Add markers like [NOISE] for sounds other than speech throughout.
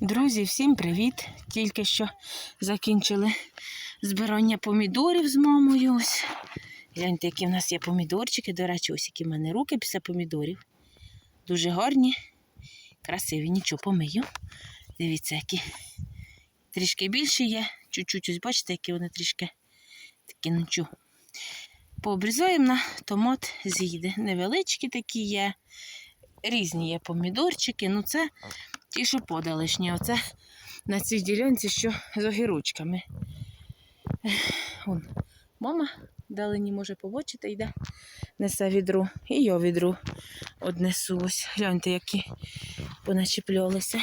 Друзі, всім привіт! Тільки що закінчили збирання помідорів з мамою. Гляньте, які в нас є помідорчики. До речі, ось які в мене руки після помідорів. Дуже гарні, красиві, нічого помию. Дивіться, які трішки більші є. Чуть-чуть, ось бачите, які вони трішки такі нічого. Пообрізаємо на томат з'їде. Невеличкі такі є. Різні є помідорчики. Ну, це ті, що подалишні. Оце на цій ділянці, що з огірочками. Вон, мама далині може побачити, йде, несе відру. І я відру однесу. Ось. Гляньте, які поначіплялися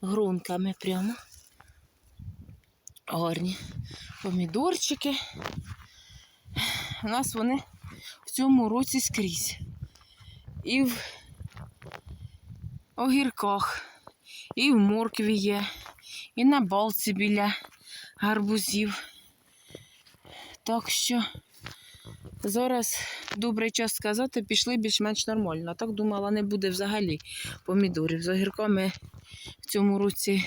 грунками прямо. Гарні помідорчики. У нас вони в цьому році скрізь. І в огірках, і в моркві є, і на балці біля гарбузів. Так що зараз добрий час сказати, пішли більш-менш нормально. Так думала, не буде взагалі помідорів. З огірками в цьому році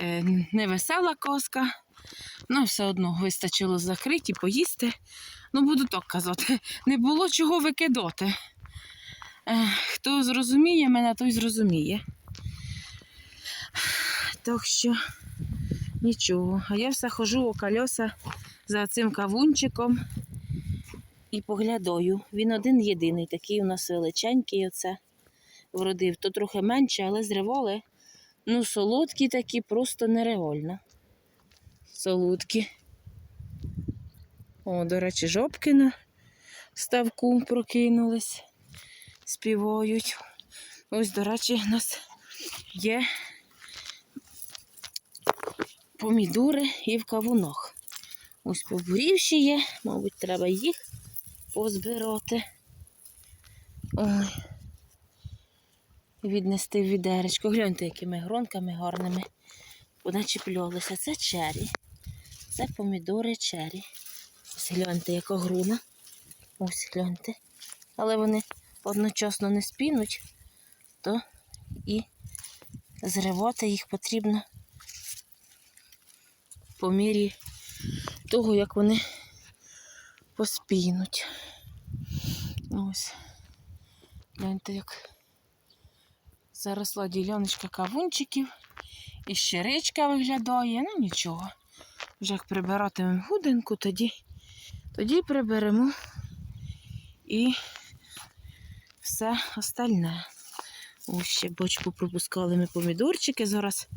е, невесела казка. Ну, все одно вистачило закриті, поїсти. Ну, буду так казати, [LAUGHS] не було чого викидати. Хто зрозуміє мене, той зрозуміє. Так що нічого. А я все хожу у кольоса за цим кавунчиком і поглядаю. Він один єдиний, такий у нас величенький оце вродив. То трохи менше, але зривали. Ну, солодкі такі, просто нереально. Солодкі. О, до речі, жопки на ставку прокинулись співають. Ось, до речі, у нас є помідори і в кавунах. Ось побурівші є, мабуть, треба їх позбирати. Ой. Віднести в відеречко. Гляньте, якими гронками гарними поначіплялися. Це чері. Це помідори чері. Ось гляньте, яка груна. Ось гляньте. Але вони одночасно не спінуть, то і зривати їх потрібно по мірі того, як вони поспінуть. Ось. Гляньте, як заросла діляночка кавунчиків. І ще річка виглядає, ну нічого. Вже як прибиратимемо гуденьку, тоді, тоді приберемо і все остальне. Ось ще бочку пропускали ми помідорчики. Зараз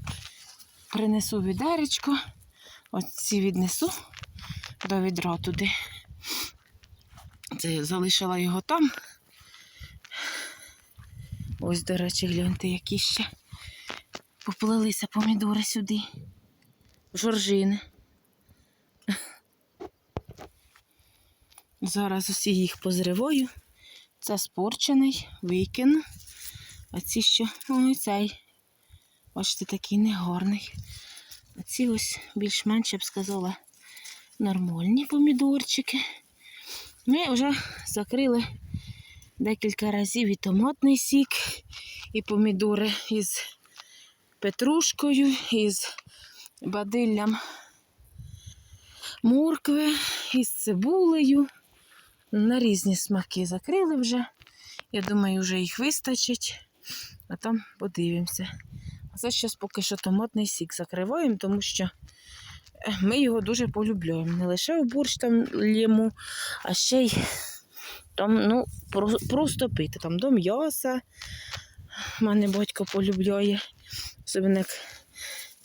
принесу відеречко. Ось ці віднесу до відра туди. Це залишила його там. Ось, до речі, гляньте, які ще поплилися помідори сюди. Жоржини. Зараз усі їх позриваю. Це спорчений, викину. А ці що, ой, цей. Бачите, такий негарний. А ці ось більш-менш, я б сказала, нормальні помідорчики. Ми вже закрили декілька разів і томатний сік, і помідори із петрушкою, із бадиллям моркви, із цибулею. На різні смаки закрили вже. Я думаю, вже їх вистачить, а там подивимося. А це зараз поки що томатний сік закриваємо, тому що е, ми його дуже полюбляємо. Не лише в борщ там лємо, а ще й там, ну, просто пити. Там до м'яса. У мене батько полюбляє. Особливо як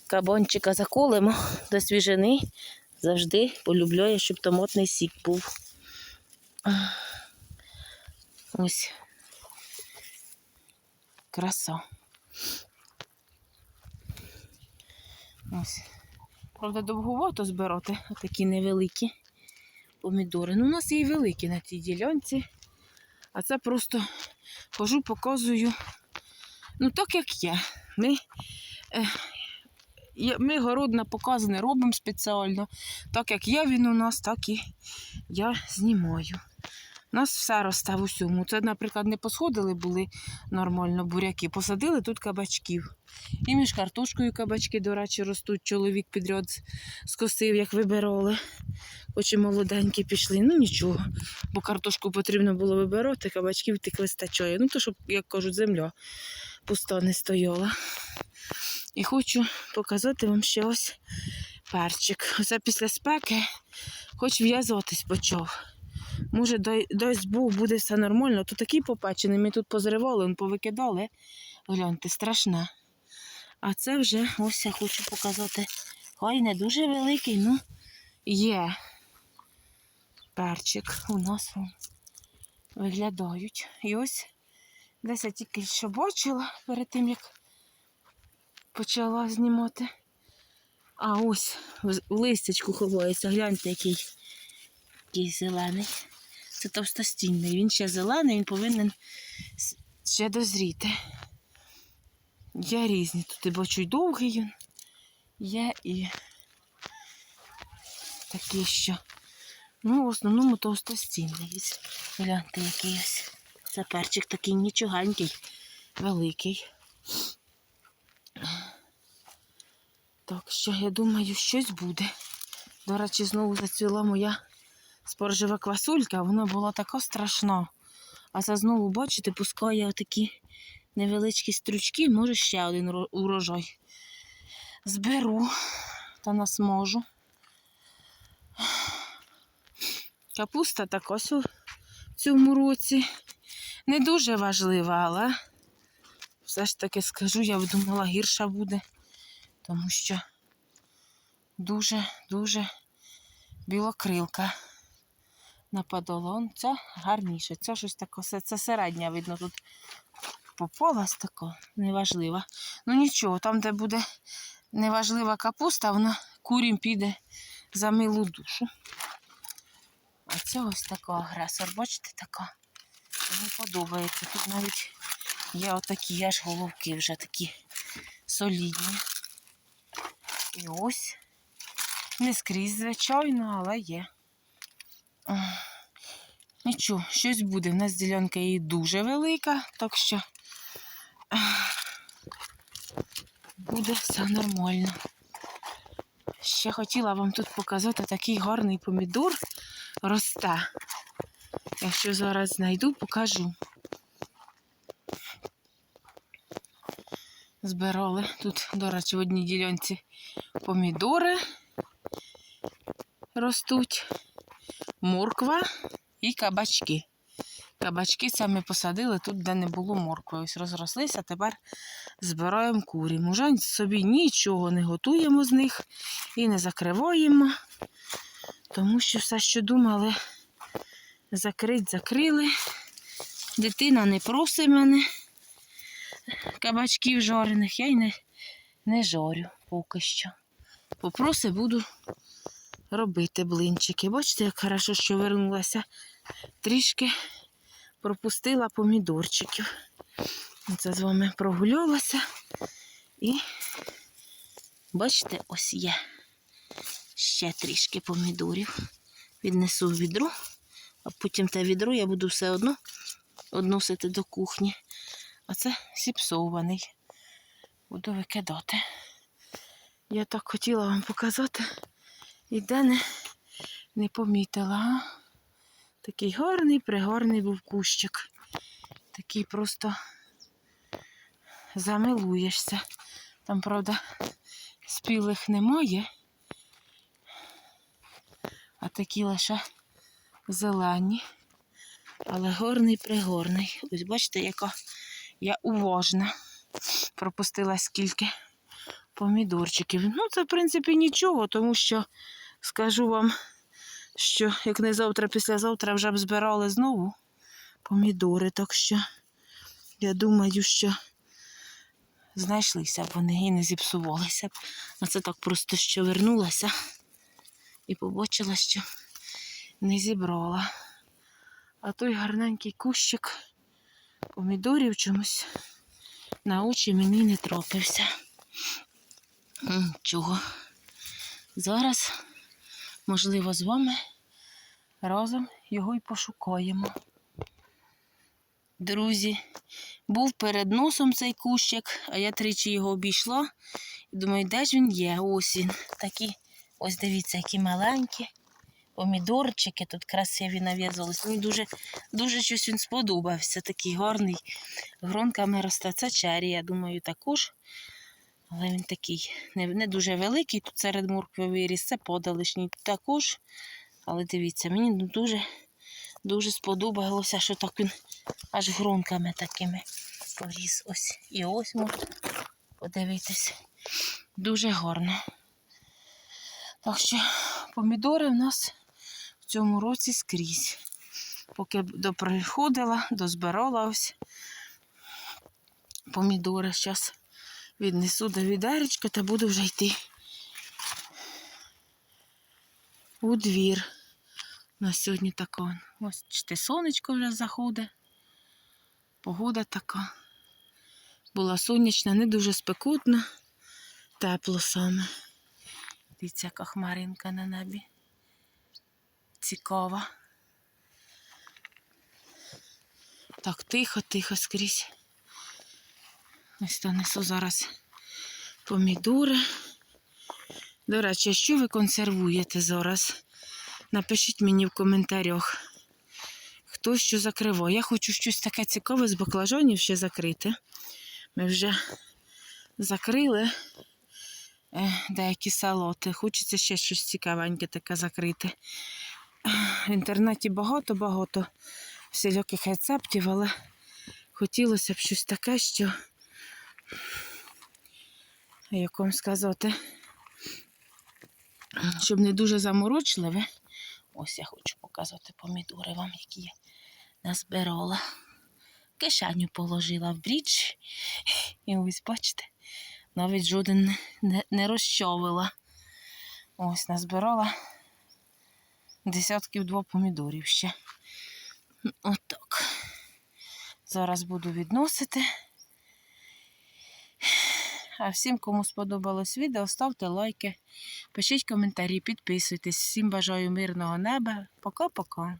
кабанчика заколимо до свіжини. Завжди полюбляє, щоб томатний сік був. Ось. Краса. Ось. Правда, довгувато збирати такі невеликі помідори. Ну, у нас є і великі на цій ділянці. А це просто хожу, показую. Ну, так як є. Ми, е, ми город на показ не робимо спеціально. Так як є він у нас, так і я знімаю. У нас все росте в усьому. Це, наприклад, не посходили були нормально буряки, посадили тут кабачків. І між картошкою кабачки, до речі, ростуть. Чоловік підряд скосив, як вибирали. Хоч і молоденькі пішли. Ну нічого, бо картошку потрібно було вибирати, кабачків тих вистачає. Ну, то, щоб, як кажуть, земля пуста не стояла. І хочу показати вам ще ось перчик. Оце після спеки хоч в'язатись почав. Може, дай, дасть Бог, буде все нормально. Тут такий попечений, ми тут позривали, он повикидали. Гляньте, страшне. А це вже ось я хочу показати. Хай не дуже великий, ну є перчик у нас вон виглядають. І ось десь я тільки що бачила перед тим, як почала знімати. А ось в листячку ховається. Гляньте, який, який зелений. Це товстостінний. Він ще зелений, він повинен ще дозріти. Є різні. Тут і бачу й довгий він. Є і такі, що. Ну, в основному товстостінний. Гляньте, який ось. Це перчик такий нічогенький, великий. Так що я думаю, щось буде. До речі, знову зацвіла моя споржева квасулька, вона була така страшна. А це знову, бачите, пускає отакі невеличкі стручки, може ще один ро- урожай. Зберу та насможу. Капуста також у цьому році. Не дуже важлива, але все ж таки скажу, я б думала, гірша буде тому що дуже-дуже білокрилка нападала. Он Це гарніше. Це щось таке, це, середня, видно, тут попалась така, неважлива. Ну нічого, там, де буде неважлива капуста, вона курім піде за милу душу. А це ось така агресор, бачите, така. Мені подобається. Тут навіть є отакі аж головки вже такі солідні. І ось. Не скрізь, звичайно, але є. Нічого, щось буде. У нас ділянка її дуже велика, так що буде все нормально. Ще хотіла вам тут показати такий гарний помідор росте. Якщо зараз знайду, покажу. Збирали тут, до речі, в одній ділянці помідори ростуть, морква і кабачки. Кабачки саме посадили тут, де не було моркви. Ось розрослися, тепер збираємо курі. Уже собі нічого не готуємо з них і не закриваємо, тому що все, що думали, закрить, закрили. Дитина не просить мене кабачків жарених, я й не, не жарю поки що. Попроси буду робити блинчики. Бачите, як хорошо, що вернулася. Трішки пропустила помідорчиків. Це з вами прогулялася. І бачите, ось є ще трішки помідорів. Віднесу в відро, а потім те відро я буду все одно односити до кухні. А це зіпсований. Буду викидати. Я так хотіла вам показати. І де не, не помітила. Такий гарний, пригарний був кущик. Такий просто замилуєшся. Там, правда, спілих немає, а такі лише зелені. Але горний пригорний. Ось бачите, яка я уважна. Пропустила скільки помідорчиків. Ну, це, в принципі, нічого, тому що скажу вам, що як не завтра, післязавтра вже б збирали знову помідори. Так що я думаю, що знайшлися б вони і не зіпсувалися б. А це так просто що вернулася і побачила, що не зібрала. А той гарненький кущик помідорів чомусь на очі мені не трапився. Чого? Зараз, можливо, з вами разом його й пошукаємо. Друзі, був перед носом цей кущик, а я тричі його обійшла. І думаю, де ж він є? Ось він. Такі, ось дивіться, які маленькі. Помідорчики тут красиві нав'язались. Мені дуже, дуже щось він сподобався. Такий гарний. Гронками росте. Це чері, я думаю, також. Але він такий не, не дуже великий. Тут серед моркви виріс. Це подалишній також. Але дивіться, мені ну дуже, дуже сподобалося, що так він аж гронками такими поріс. Ось і ось можна подивитися. Дуже гарно. Так що помідори в нас в цьому році скрізь. Поки доприходила, дозбирала ось помідори. Зараз віднесу до відеречка та буду вже йти у двір. На сьогодні така. Ось чте сонечко вже заходить. Погода така. Була сонячна, не дуже спекутна, тепло саме. Дивіться, яка хмаринка на небі. Цікава. Так, тихо, тихо скрізь. Ось то несу зараз помідори. До речі, що ви консервуєте зараз? Напишіть мені в коментарях, хто що закриває. Я хочу щось таке цікаве з баклажанів ще закрити. Ми вже закрили е, деякі салати. Хочеться ще щось цікавеньке таке закрити. В інтернеті багато-багато всіляких рецептів, але хотілося б щось таке, що, як вам сказати, щоб не дуже заморочливе. Ось я хочу показати помідори вам, які я назбирала. Кишеню положила в бріч. І ось бачите, навіть жоден не, не розчовила. Ось назбирала десятків два помідорів ще. Отак. Зараз буду відносити. А всім, кому сподобалось відео, ставте лайки, пишіть коментарі, підписуйтесь. Всім бажаю мирного неба. Пока-пока.